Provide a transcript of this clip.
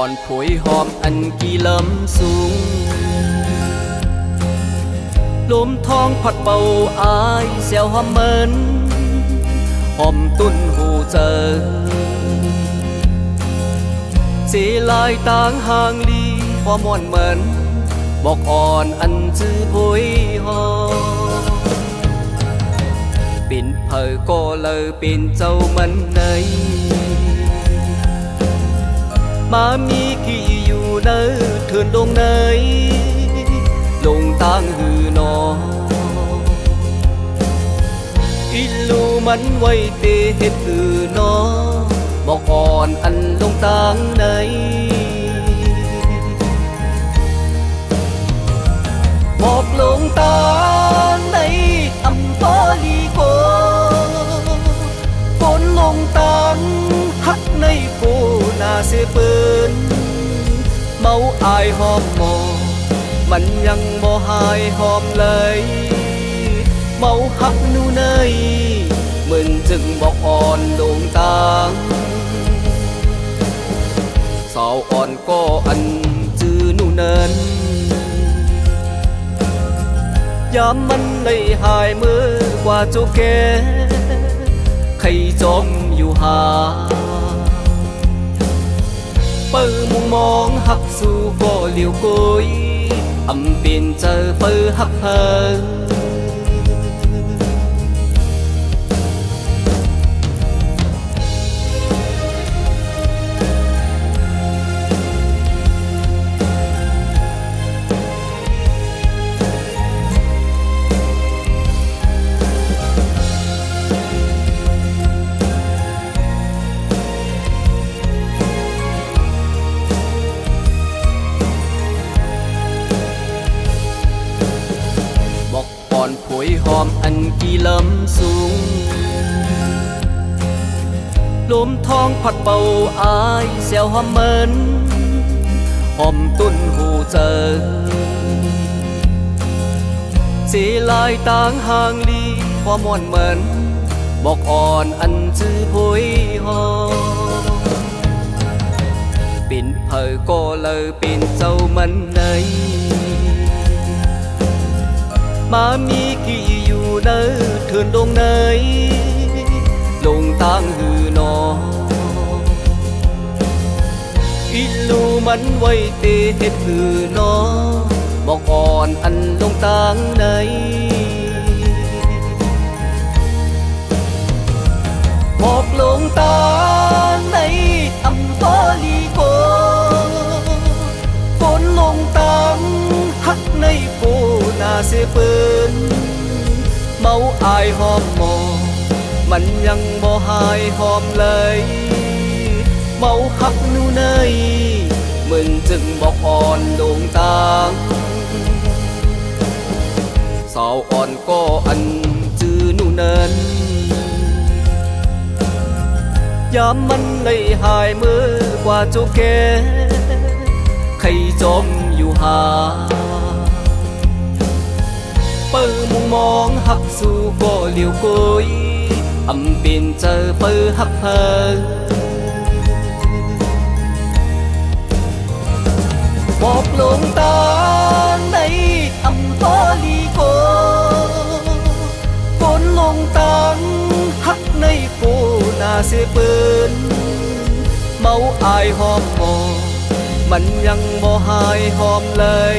อนผวยหอมอันกี่ลำสูง ลมทองพัดเบาอายเสียวหอมเหมินหอมตุ้นหูเจอสีลายต่างห่างลีความม่วนเหมือนบอกอ่อนอันจื้อพยหอมปิ่นเพอก็เลยปิ่นเจ้ามันใน มามีกี่อยู่เนอเถื่อนดงในลงตางหือนออิลูมันไว้เตเฮ็ดหือนอบอกอ่อนอันลงตางในบอกลงตาง ปินเมาอายหอมหมอมันยังบ่หายหอมเลย เมาฮักนูเนยมึนจึงบอกอ่อนลงตางสาวอ่อนก็อันจื้อนูเนินยามมันได้หายมือกว่าจ้าแกใครจอมอยู่หา ปิดมุงมองหักสู่ก็เหลียวโกยอำเปลี่ยนเจอเปิหักเพอบอกอ่อนผวยหอมอันกี่ลำสูงลมทองพัดเบาอายเสียวหอมเหมินหอมตุ้นหูเจอสีลายต่างห่างลีความม่วนเห มามีกี่อยู่เนอเถื่อนดงในลงตางหือนออิลูมันไว้เตเฮ็ดหือนอบอกอ่อนอันลงตางในบอกลงตาง มาอายหอมหมอมันยังบ่หายหอมเลย เมาฮักนูเนยมึนจึงบอกอ่อนดวงตางสาวอ่อนก็อันจื้อนูเนินยามมันได้หายมือกว่าจ้าแก่ใครจมอยู่หา ปิดมุงมองหักสู่ก็เหลียวโกยอำเปลี่ยนเจอเปิดหักเพอบอกลงตาในอำเภอลีโกฝนลงตังฮักในปูนาเสเปินเมาอายหอมหมอมันยังบ่หายหอมเลย